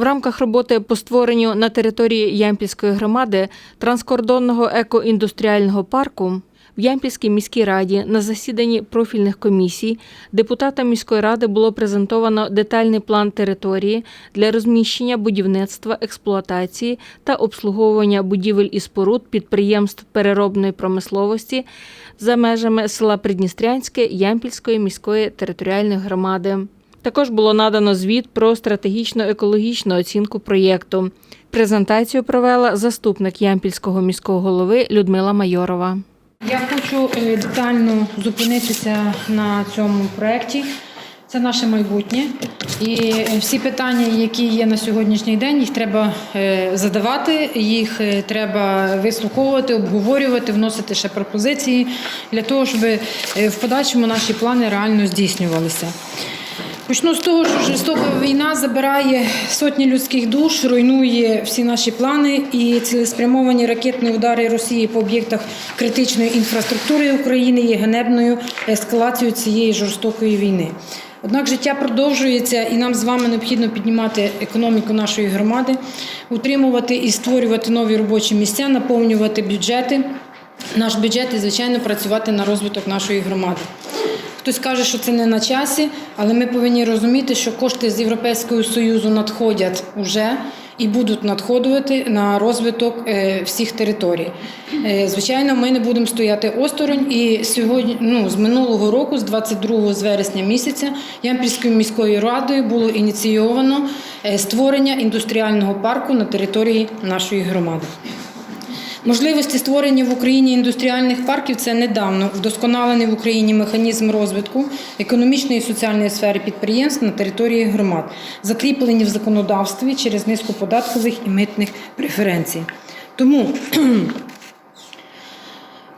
В рамках роботи по створенню на території Ямпільської громади транскордонного екоіндустріального парку в Ямпільській міській раді на засіданні профільних комісій депутатам міської ради було презентовано детальний план території для розміщення будівництва, експлуатації та обслуговування будівель і споруд підприємств переробної промисловості за межами села Придністрянське Ямпільської міської територіальної громади. Також було надано звіт про стратегічно-екологічну оцінку проєкту. Презентацію провела заступник Ямпільського міського голови Людмила Майорова. Я хочу е, детально зупинитися на цьому проєкті. Це наше майбутнє. І е, всі питання, які є на сьогоднішній день, їх треба е, задавати, їх треба вислуховувати, обговорювати, вносити ще пропозиції для того, щоб в подальшому наші плани реально здійснювалися. Почну з того, що жорстока війна забирає сотні людських душ, руйнує всі наші плани і цілеспрямовані ракетні удари Росії по об'єктах критичної інфраструктури України є ганебною ескалацією цієї жорстокої війни. Однак життя продовжується, і нам з вами необхідно піднімати економіку нашої громади, утримувати і створювати нові робочі місця, наповнювати бюджети, наш бюджет і, звичайно, працювати на розвиток нашої громади. Хтось каже, що це не на часі, але ми повинні розуміти, що кошти з Європейського Союзу надходять уже і будуть надходити на розвиток е, всіх територій. Е, Звичайно, ми не будемо стояти осторонь. І сьогодні, ну, з минулого року, з 22 з вересня місяця, Ямпільською міською радою було ініційовано е, створення індустріального парку на території нашої громади. Можливості створення в Україні індустріальних парків це недавно вдосконалений в Україні механізм розвитку економічної і соціальної сфери підприємств на території громад, закріплені в законодавстві через низку податкових і митних преференцій. Тому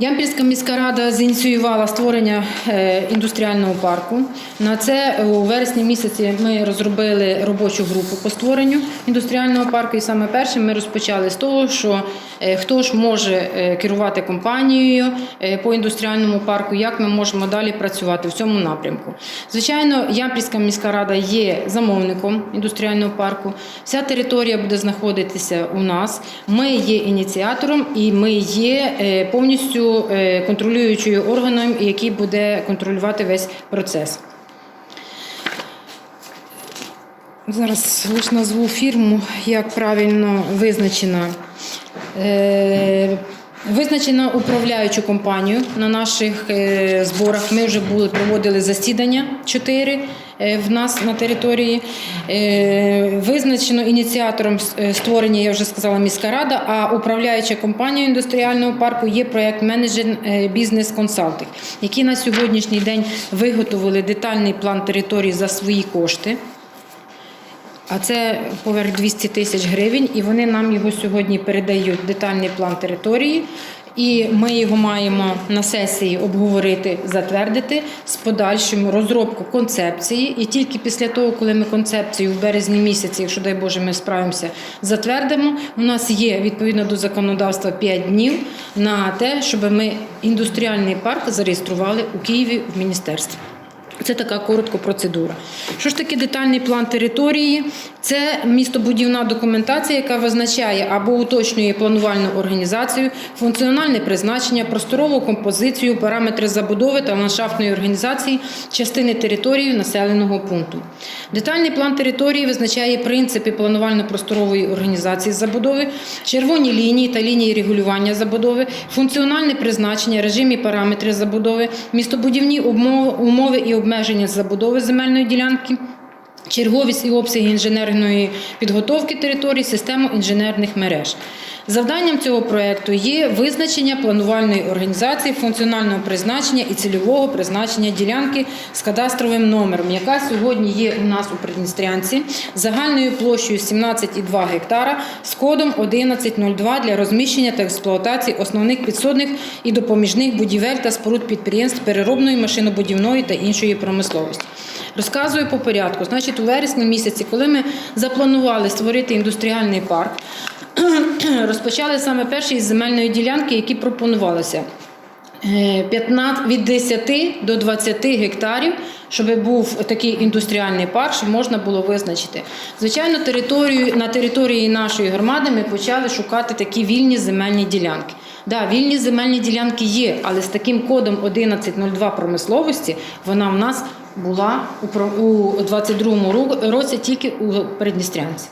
Ямпільська міська рада зініціювала створення е, індустріального парку. На це е, у вересні місяці ми розробили робочу групу по створенню індустріального парку. І саме першим ми розпочали з того, що е, хто ж може керувати компанією по індустріальному парку, як ми можемо далі працювати в цьому напрямку. Звичайно, Ямпільська міська рада є замовником індустріального парку. Вся територія буде знаходитися у нас. Ми є ініціатором і ми є повністю е, контролюючою органом, який буде контролювати весь процес. Зараз лише назву фірму, як правильно визначена. Визначено управляючу компанію на наших е, зборах. Ми вже були проводили засідання чотири е, в нас на території. Е, Визначено ініціатором створення, я вже сказала, міська рада. А управляюча компанія індустріального парку є проект менеджер бізнес консалтинг, які на сьогоднішній день виготовили детальний план території за свої кошти. А це поверх 200 тисяч гривень, і вони нам його сьогодні передають детальний план території. І ми його маємо на сесії обговорити, затвердити з подальшим розробку концепції. І тільки після того, коли ми концепцію в березні місяці, якщо дай Боже, ми справимося, затвердимо. У нас є відповідно до законодавства 5 днів на те, щоб ми індустріальний парк зареєстрували у Києві в міністерстві. Це така коротка процедура. Що ж таке детальний план території? Це містобудівна документація, яка визначає або уточнює планувальну організацію, функціональне призначення, просторову композицію, параметри забудови та ландшафтної організації частини території населеного пункту. Детальний план території визначає принципи планувально-просторової організації забудови, червоні лінії та лінії регулювання забудови, функціональне призначення, режим і параметри забудови, містобудівні умови і обмеження забудови земельної ділянки. Черговість і обсяги інженерної підготовки територій, систему інженерних мереж. Завданням цього проекту є визначення планувальної організації, функціонального призначення і цільового призначення ділянки з кадастровим номером, яка сьогодні є у нас у Придністрянці, загальною площею 17,2 гектара з кодом 1102 для розміщення та експлуатації основних підсобних і допоміжних будівель та споруд підприємств переробної, машинобудівної та іншої промисловості. Розказую по порядку. Значить, у вересні місяці, коли ми запланували створити індустріальний парк, розпочали саме перші із земельної ділянки, які пропонувалися. е, 15, від 10 до 20 гектарів, щоб був такий індустріальний парк, щоб можна було визначити. Звичайно, територію, на території нашої громади ми почали шукати такі вільні земельні ділянки. Да, вільні земельні ділянки є, але з таким кодом 1102 промисловості вона в нас була у про- у 22-му ру- році тільки у Передністрянці.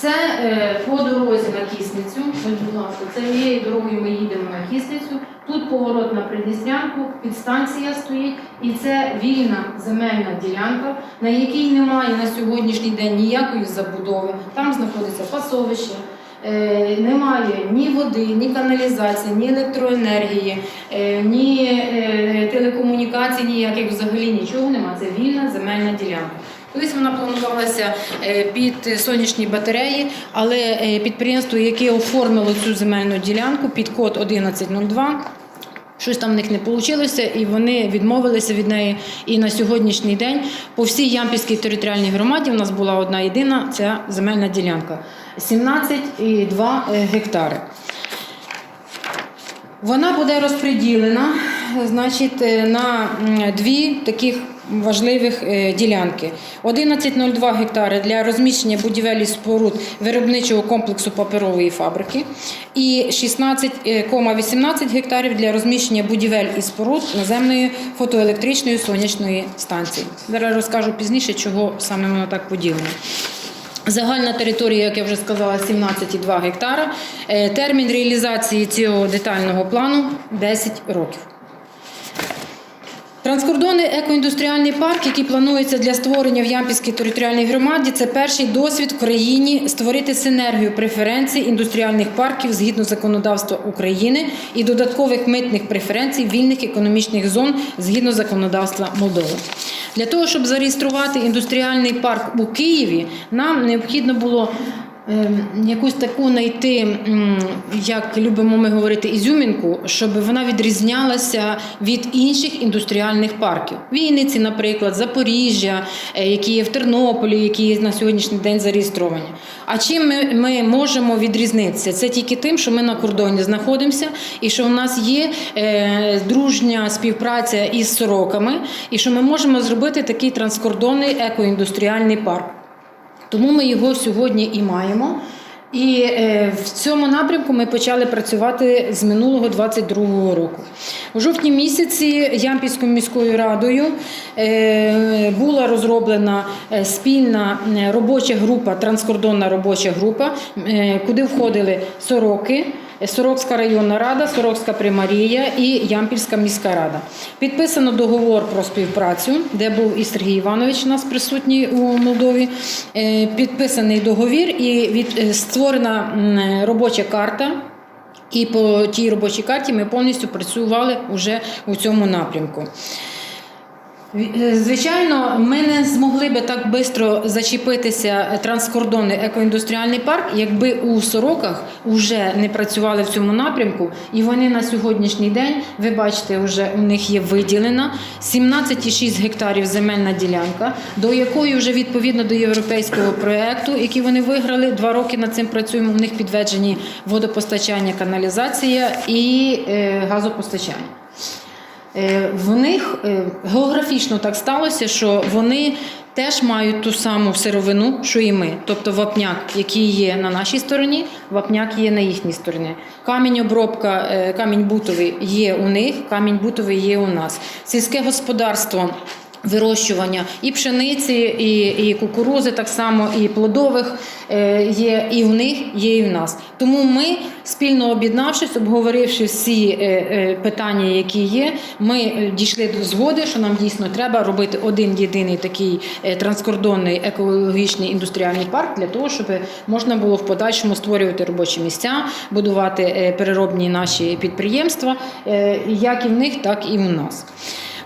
Це е, по дорозі на Кісницю. Ось, будь ласка, цією дорогою ми їдемо на Кісницю. Тут поворот на Придністрянку, підстанція стоїть, і це вільна земельна ділянка, на якій немає на сьогоднішній день ніякої забудови. Там знаходиться пасовище. Е, Немає ні води, ні каналізації, ні електроенергії, е, ні е, телекомунікацій, ніяких взагалі нічого немає. Це вільна земельна ділянка. Колись вона планувалася е, під сонячні батареї, але е, підприємство, яке оформило цю земельну ділянку під код 1102, Щось там в них не вийшло, і вони відмовилися від неї. І на сьогоднішній день по всій Ямпільській територіальній громаді у нас була одна єдина ця земельна ділянка 17,2 гектари. Вона буде розподілена значить, е, на дві таких важливих е, ділянки. 11,02 гектари для розміщення будівель і споруд виробничого комплексу паперової фабрики і 16,18 гектарів для розміщення будівель і споруд наземної фотоелектричної сонячної станції. Зараз розкажу пізніше, чого саме воно так поділено. Загальна територія, як я вже сказала, 17,2 гектара. Е, Термін реалізації цього детального плану 10 років. Транскордонний екоіндустріальний парк, який планується для створення в Ямпільській територіальній громаді, це перший досвід в країні створити синергію преференцій індустріальних парків згідно законодавства України і додаткових митних преференцій вільних економічних зон згідно законодавства Молдови. Для того, щоб зареєструвати індустріальний парк у Києві, нам необхідно було якусь таку знайти, як любимо ми говорити, ізюмінку, щоб вона відрізнялася від інших індустріальних парків. Вінниці, наприклад, Запоріжжя, е, які є в Тернополі, які є на сьогоднішній день зареєстровані. А чим ми, ми можемо відрізнитися? Це тільки тим, що ми на кордоні знаходимося, і що в нас є е, дружня співпраця із сороками, і що ми можемо зробити такий транскордонний екоіндустріальний парк. Тому ми його сьогодні і маємо. І е, в цьому напрямку ми почали працювати з минулого 22-го року. У жовтні місяці Ямпільською міською радою е, була розроблена е, спільна робоча група, транскордонна робоча група, куди входили сороки. Сорокська районна рада, Сорокська примарія і Ямпільська міська рада. Підписано договор про співпрацю, де був і Сергій Іванович у нас присутній у Молдові. Е, Підписаний договір і від, е, створена робоча карта. І по тій робочій карті ми повністю працювали вже у цьому напрямку. Е, Звичайно, ми не змогли би так швидко зачепитися транскордонний екоіндустріальний парк, якби у сороках вже не працювали в цьому напрямку, і вони на сьогоднішній день, ви бачите, вже у них є виділена 17,6 гектарів земельна ділянка, до якої вже відповідно до європейського проєкту, який вони виграли, два роки над цим працюємо. У них підтверджені водопостачання, каналізація і е, газопостачання. Е, В них е, географічно так сталося, що вони теж мають ту саму сировину, що і ми. Тобто вапняк, який є на нашій стороні, вапняк є на їхній стороні. Камінь обробка, е, камінь бутовий є у них, камінь бутовий є у нас. Сільське господарство. Вирощування і пшениці, і, і кукурузи, так само, і плодових е, є і в них, є і в нас. Тому ми, спільно об'єднавшись, обговоривши всі е, е, питання, які є, ми дійшли до згоди, що нам дійсно треба робити один єдиний такий транскордонний екологічний індустріальний парк для того, щоб можна було в подальшому створювати робочі місця, будувати переробні наші підприємства, як і в них, так і в нас.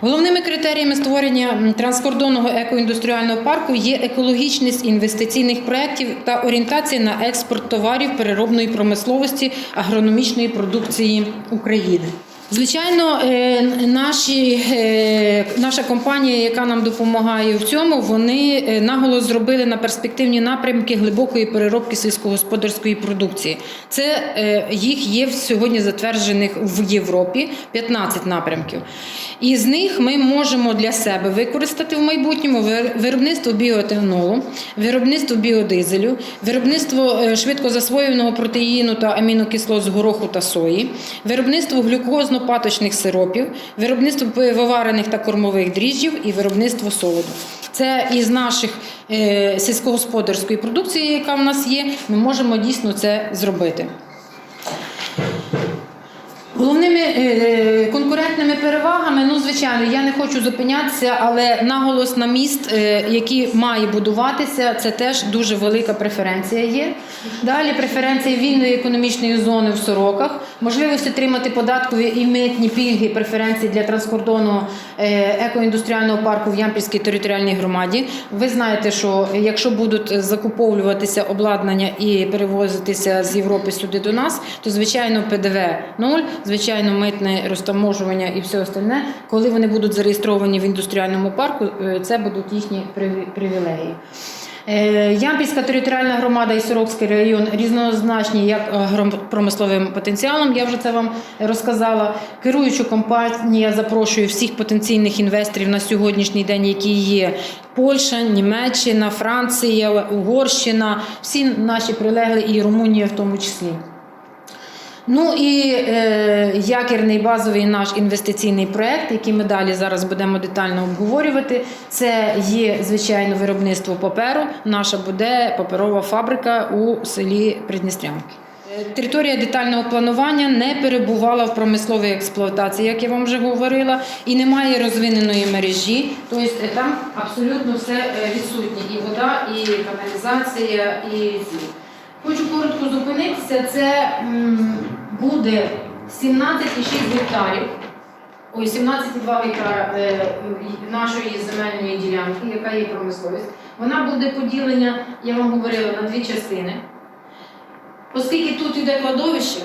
Головними критеріями створення транскордонного екоіндустріального парку є екологічність інвестиційних проєктів та орієнтація на експорт товарів переробної промисловості агрономічної продукції України. Звичайно, е, наші, е, наша компанія, яка нам допомагає в цьому, вони е, наголос зробили на перспективні напрямки глибокої переробки сільськогосподарської продукції. Це їх є сьогодні затверджених в Європі 15 напрямків. І з них ми можемо для себе використати в майбутньому виробництво біоетанолу, виробництво біодизелю, виробництво е, швидкозасвоюваного протеїну та амінокислот з гороху та сої, виробництво глюкозно-паточних сиропів, виробництво пивоварених та кормових дріжджів і виробництво солоду. Це із наших е, сільськогосподарської продукції, яка в нас є, ми можемо дійсно це зробити. Головними е, конкурентними перевагами, ну звичайно, я не хочу зупинятися, але наголос на міст, е, який має будуватися, це теж дуже велика преференція є. Далі преференція вільної економічної зони в сороках, можливість отримати податкові і митні пільги, преференції для транскордонного е, екоіндустріального парку в Ямпільській територіальній громаді. Ви знаєте, що якщо будуть закуповуватися обладнання і перевозитися з Європи сюди до нас, то звичайно ПДВ нуль, звичайно, митне розтаможування і все остальне. Коли вони будуть зареєстровані в індустріальному парку, е, це будуть їхні приві- привілегії. Е, Ямпільська територіальна громада і Сорокський район різнозначні як е, промисловим потенціалом. Я вже це вам розказала. Керуючу компанія запрошує всіх потенційних інвесторів на сьогоднішній день, які є Польща, Німеччина, Франція, Угорщина, всі наші прилеглі і Румунія в тому числі. Ну і е, якірний базовий наш інвестиційний проект, який ми далі зараз будемо детально обговорювати. Це є звичайно виробництво паперу. Наша буде паперова фабрика у селі Придністрянки. Е, Територія детального планування не перебувала в промисловій експлуатації, як я вам вже говорила, і немає розвиненої мережі. Тобто е, там абсолютно все е, відсутнє: і вода, і каналізація, і. Хочу коротко зупинитися. Це буде 17,6 гектарів. Ой, 17,2 гектара е, нашої земельної ділянки, яка є промисловість. Вона буде поділена, я вам говорила, на дві частини. Оскільки тут іде кладовище,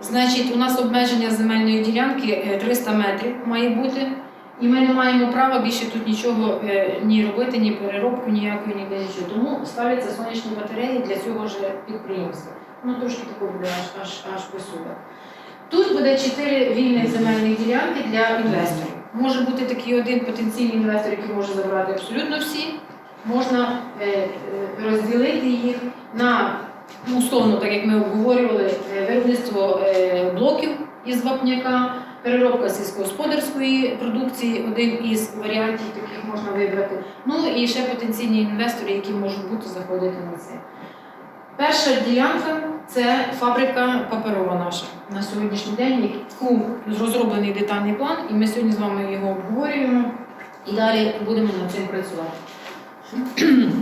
значить у нас обмеження земельної ділянки е, 300 метрів має бути. І ми не маємо права більше тут нічого е, ні робити, ні переробку, ніякої, ніде нічого. Тому ставляться сонячні батареї для цього ж підприємства. Ну трошки такого буде аж аж аж посуда. Тут буде чотири вільних земельних ділянки для інвесторів. Може бути такий один потенційний інвестор, який може забрати абсолютно всі. Можна е, е, розділити їх на ну, условно, так як ми обговорювали, е, виробництво блоків із вапняка, переробка сільськогосподарської продукції, один із варіантів, таких можна вибрати. Ну і ще потенційні інвестори, які можуть бути заходити на це. Перша ділянка це фабрика паперова наша на сьогоднішній день, яку розроблений детальний план, і ми сьогодні з вами його обговорюємо і далі будемо над цим працювати.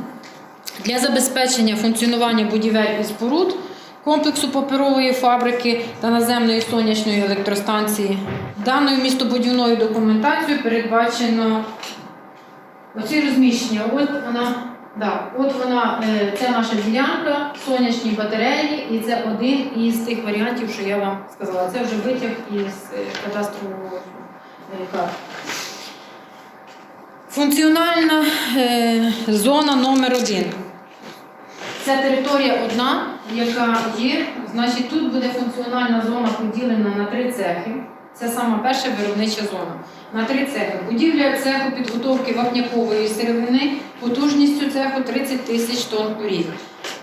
Для забезпечення функціонування будівель і споруд комплексу паперової фабрики та наземної сонячної електростанції даною містобудівною документацією передбачено оці розміщення. От вона, да, от вона, це наша ділянка, сонячні батареї, і це один із тих варіантів, що я вам сказала. Це вже витяг із е, кадастрового е, карти. Функціональна е, зона номер один. Це територія одна, яка є. Значить, тут буде функціональна зона поділена на три цехи. Це сама перша виробнича зона. На три цехи. Будівля цеху підготовки вапнякової сировини потужністю цеху 30 тисяч тонн у рік.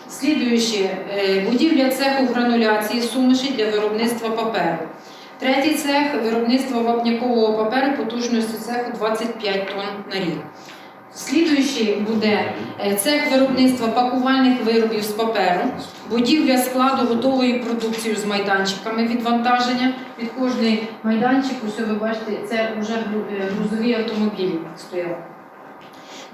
Слідуючи, е, будівля цеху грануляції суміші для виробництва паперу. Третій цех виробництво вапнякового паперу потужністю цеху 25 тонн на рік. Слідуючий буде е, цех виробництва пакувальних виробів з паперу, будівля складу готової продукції з майданчиками відвантаження. Під кожний майданчик, ось ви бачите, це вже е, грузові автомобілі стояли.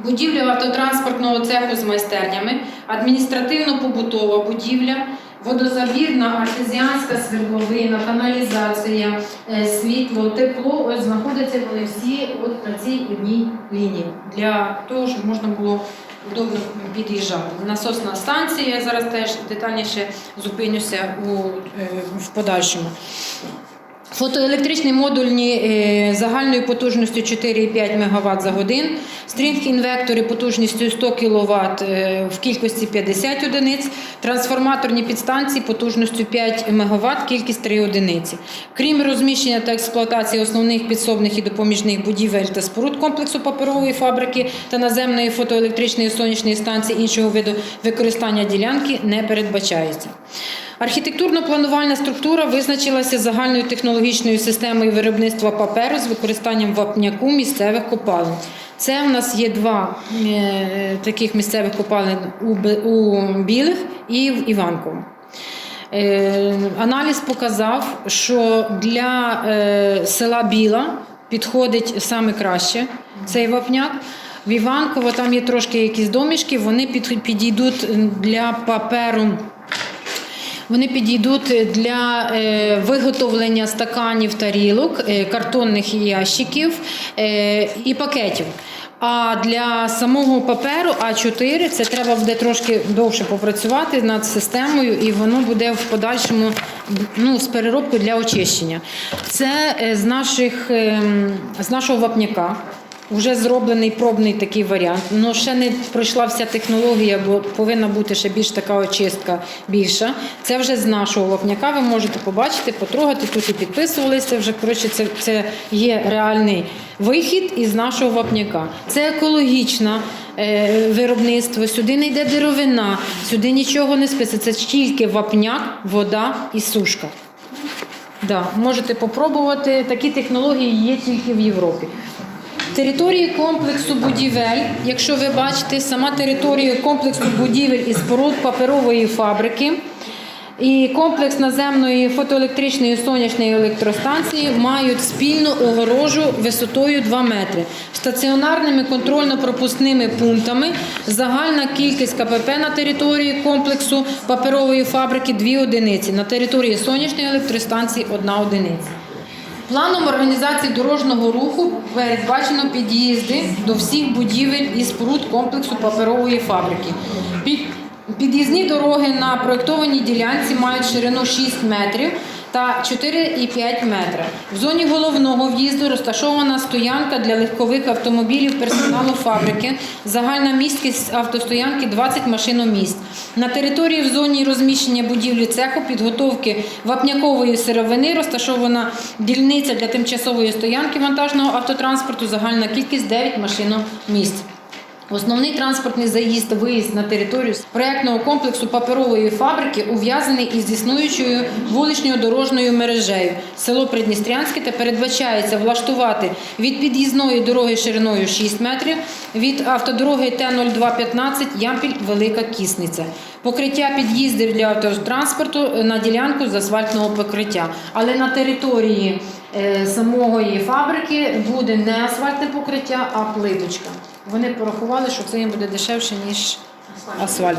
Будівля автотранспортного цеху з майстернями, адміністративно-побутова будівля, водозабірна, артезіанська свердловина, каналізація, е, світло, тепло. Ось знаходяться вони всі от на цій одній лінії для того, щоб можна було удобно під'їжджати. Насосна станція, я зараз теж детальніше зупинюся у, е, в подальшому. Фотоелектричні модульні е, загальною потужністю 4,5 МВт за годин, стрінг-інвектори потужністю 100 кВт в кількості 50 одиниць, трансформаторні підстанції потужністю 5 МВт, кількість 3 одиниці. Крім розміщення та експлуатації основних підсобних і допоміжних будівель та споруд комплексу паперової фабрики та наземної фотоелектричної сонячної станції іншого виду використання ділянки не передбачається. Архітектурно-планувальна структура визначилася загальною технологічною системою виробництва паперу з використанням вапняку місцевих копалин. Це в нас є два е, таких місцевих копалин у, Білих і в Іванково. Е, аналіз показав, що для е, села Біла підходить саме краще цей вапняк. В Іванково там є трошки якісь домішки, вони підійдуть для паперу. Вони підійдуть для е, виготовлення стаканів, тарілок, е, картонних ящиків е, і пакетів. А для самого паперу А4 це треба буде трошки довше попрацювати над системою, і воно буде в подальшому ну, з переробкою для очищення. Це з, наших, ем, з нашого вапняка. Вже зроблений пробний такий варіант. Ну ще не пройшла вся технологія, бо повинна бути ще більш така очистка більша. Це вже з нашого вапняка. Ви можете побачити, потрогати. Тут і підписувалися. Вже коротше, це, це є реальний вихід із нашого вапняка. Це екологічне виробництво. Сюди не йде деревина, сюди нічого не списується. Це тільки вапняк, вода і сушка. Да, можете попробувати. Такі технології є тільки в Європі. Території комплексу будівель, якщо ви бачите, сама територія комплексу будівель і споруд паперової фабрики і комплекс наземної фотоелектричної сонячної електростанції мають спільну огорожу висотою 2 метри, стаціонарними контрольно-пропускними пунктами. Загальна кількість КПП на території комплексу паперової фабрики 2 одиниці, на території сонячної електростанції 1 одиниця. Планом організації дорожнього руху передбачено під'їзди до всіх будівель і споруд комплексу паперової фабрики. Під- Під'їзні дороги на проєктованій ділянці мають ширину 6 метрів та 4,5 метра. В зоні головного в'їзду розташована стоянка для легкових автомобілів персоналу фабрики. Загальна місткість автостоянки 20 машиномісць. На території в зоні розміщення будівлі цеху підготовки вапнякової сировини розташована дільниця для тимчасової стоянки вантажного автотранспорту. Загальна кількість 9 машиномісць. Основний транспортний заїзд, виїзд на територію проектного комплексу паперової фабрики ув'язаний із існуючою вуличною дорожньою мережею село Придністрянське та передбачається влаштувати від під'їзної дороги шириною 6 метрів від автодороги Т-0215 Ямпіль Велика Кісниця. Покриття під'їздів для автотранспорту на ділянку з асфальтного покриття. Але на території е, самої фабрики буде не асфальтне покриття, а плиточка. Вони порахували, що це їм буде дешевше, ніж асфальт.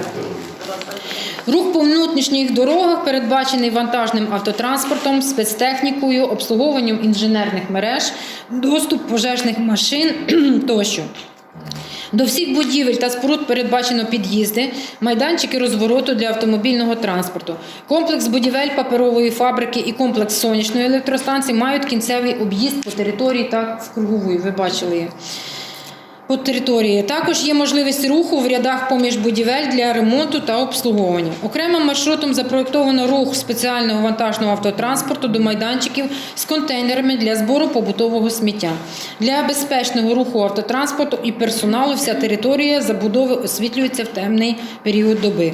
Рух по внутрішніх дорогах передбачений вантажним автотранспортом, спецтехнікою, обслуговуванням інженерних мереж, доступ пожежних машин тощо. До всіх будівель та споруд передбачено під'їзди, майданчики розвороту для автомобільного транспорту. Комплекс будівель паперової фабрики і комплекс сонячної електростанції мають кінцевий об'їзд по території та в кругової. Ви бачили її по території. Також є можливість руху в рядах поміж будівель для ремонту та обслуговування. Окремим маршрутом запроєктовано рух спеціального вантажного автотранспорту до майданчиків з контейнерами для збору побутового сміття. Для безпечного руху автотранспорту і персоналу вся територія забудови освітлюється в темний період доби.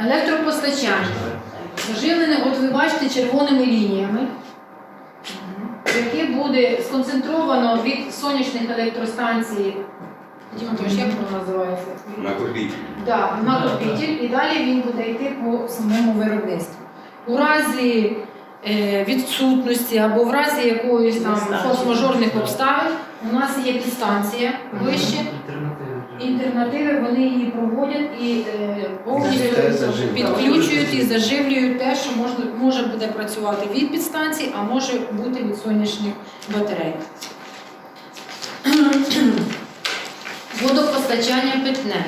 Електропостачання. Заживлене, от ви бачите, червоними лініями яке буде сконцентровано від сонячних електростанцій. Дімонтович, як воно називається? Накопіть. Да, накопитель, і далі він буде йти по самому виробництву. У разі е, відсутності або в разі якоїсь там форс-мажорних обставин у нас є підстанція вище. Інтернативи вони її проводять і е, повністю підключують і заживлюють те, що можна, може буде працювати від підстанції, а може бути від сонячних батарей. Водопостачання питне.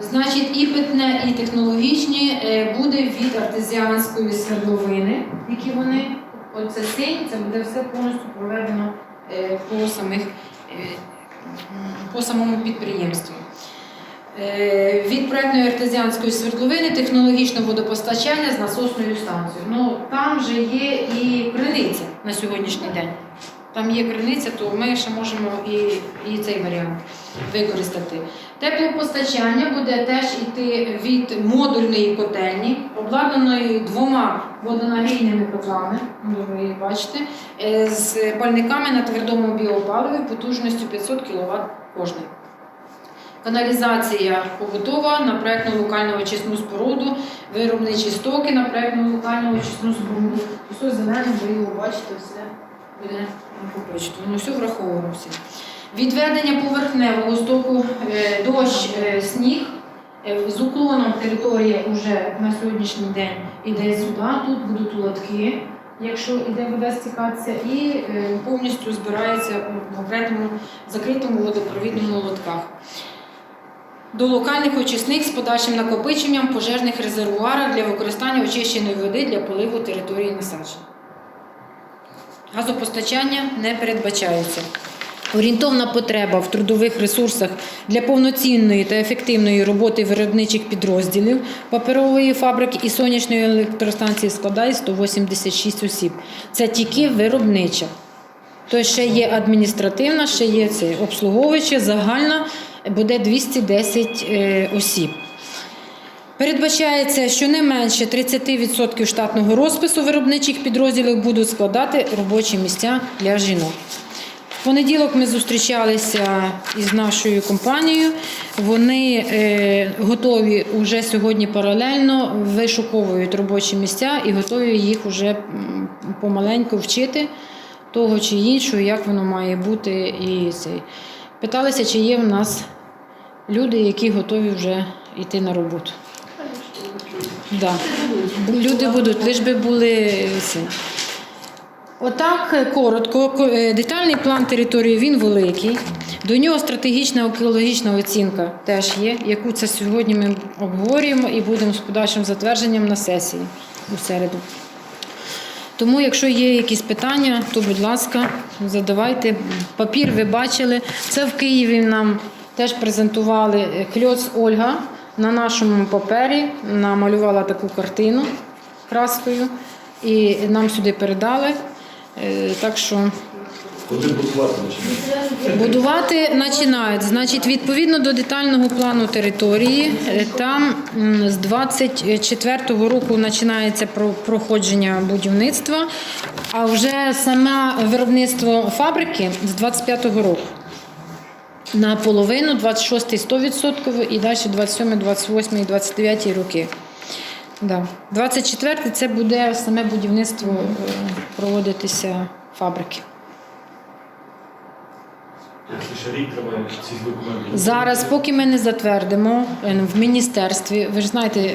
Значить, і питне, і технологічні е, буде від артезіанської свердловини, які вони оце синь, це буде все повністю проведено е, по, самих, е, по самому підприємству. Е, Від проектної артезіанської свердловини технологічного водопостачання з насосною станцією. Ну там же є і криниця на сьогоднішній день. Там є криниця, то ми ще можемо і, і цей варіант використати. Теплопостачання буде теж йти від модульної котельні, обладнаної двома водонагрійними котлами, ну, ви її бачите, з пальниками на твердому біопаливі потужністю 500 кВт кожний. Каналізація побутова на проєктну локальну очисну споруду, виробничі стоки на проєктну локальну очисну споруду. Все зелене, ви його бачите, все буде накопичено. Воно все враховано всі. Відведення поверхневого стоку, е, дощ, е, сніг. Е, З територія вже на сьогоднішній день іде сюди. Тут будуть лотки, якщо іде вода стікатися, і е, повністю збирається у конкретному закритому водопровідному лотках. До локальних очисних з подальшим накопиченням пожежних резервуарах для використання очищеної води для поливу території насаджень. Газопостачання не передбачається. Орієнтовна потреба в трудових ресурсах для повноцінної та ефективної роботи виробничих підрозділів паперової фабрики і сонячної електростанції складає 186 осіб. Це тільки виробнича. То ще є адміністративна, ще є це обслуговуюча, загальна буде 210 е, осіб. Передбачається, що не менше 30% штатного розпису виробничих підрозділів будуть складати робочі місця для жінок. В понеділок ми зустрічалися із нашою компанією. Вони е, готові вже сьогодні паралельно вишуковують робочі місця і готові їх вже помаленьку вчити того чи іншого, як воно має бути. І цей. Питалися, чи є в нас люди, які готові вже йти на роботу. Да. Люди будуть, лиш би були е, ці. Отак е, коротко. Е, Детальний план території він великий. До нього стратегічна екологічна оцінка теж є, яку це сьогодні ми обговорюємо і будемо з подальшим затвердженням на сесії у середу. Тому, якщо є якісь питання, то будь ласка, задавайте. Папір ви бачили. Це в Києві нам теж презентували Кльоц Ольга на нашому папері намалювала таку картину краскою і нам сюди передали. Е, Так що Коли будувати? Будувати починають. Значить, відповідно до детального плану території, е, там з 24-го року починається проходження будівництва, а вже саме виробництво фабрики з 25-го року. Наполовину, 26-й 100% і далі 27-й, 28-й і 29-й роки. Да. 24-й це буде саме будівництво е, проводитися фабрики. Якщо ще рік треба ці документи. Зараз, поки ми не затвердимо е, в міністерстві, ви ж знаєте, е,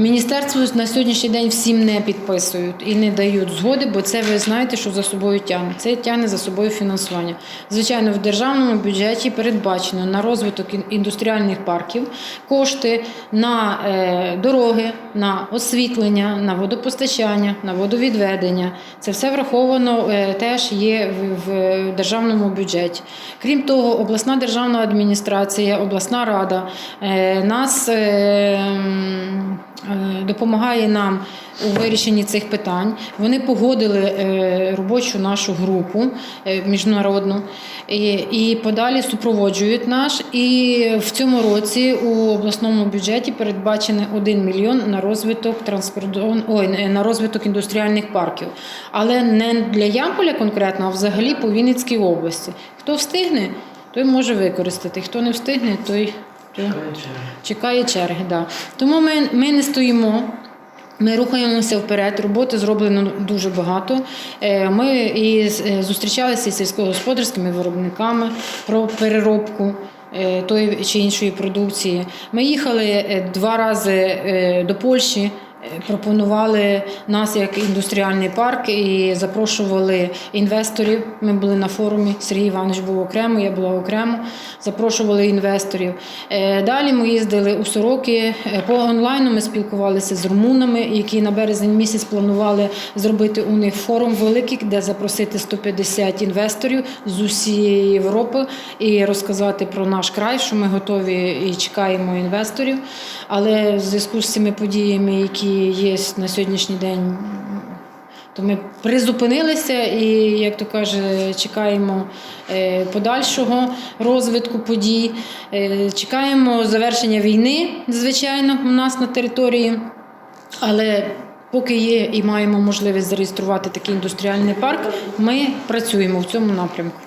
міністерство на сьогоднішній день всім не підписують і не дають згоди, бо це ви знаєте, що за собою тягне. Це тягне за собою фінансування. Звичайно, в державному бюджеті передбачено на розвиток індустріальних парків кошти на е, дороги, на освітлення, на водопостачання, на водовідведення. Це все враховано е, теж є в, державному бюджеті. Крім того, обласна державна адміністрація, обласна рада е, нас допомагає нам у вирішенні цих питань. Вони погодили е, робочу нашу групу е, міжнародну і, подалі супроводжують наш. І в цьому році у обласному бюджеті передбачений 1 мільйон на розвиток транскордон, ой, е, на розвиток індустріальних парків. Але не для Ямполя конкретно, а взагалі по Вінницькій області. Хто встигне, той може використати. Хто не встигне, той. Той... Чекає черги, да. Тому ми, ми не стоїмо. Ми рухаємося вперед. Роботи зроблено дуже багато. Е, Ми і е, зустрічалися з сільськогосподарськими виробниками про переробку е, тої чи іншої продукції. Ми їхали два рази до Польщі пропонували нас як індустріальний парк і запрошували інвесторів. Ми були на форумі. Сергій Іванович був окремо, я була окремо. Запрошували інвесторів. Е, Далі ми їздили у Сороки. Е, По онлайну ми спілкувалися з румунами, які на березень місяць планували зробити у них форум великий, де запросити 150 інвесторів з усієї Європи і розказати про наш край, що ми готові і чекаємо інвесторів. Але в зв'язку з цими подіями, які є на сьогоднішній день, то ми призупинилися і, як то каже, чекаємо е, подальшого розвитку подій. Е, Чекаємо завершення війни, звичайно, у нас на території. Але поки є і маємо можливість зареєструвати такий індустріальний парк, ми працюємо в цьому напрямку.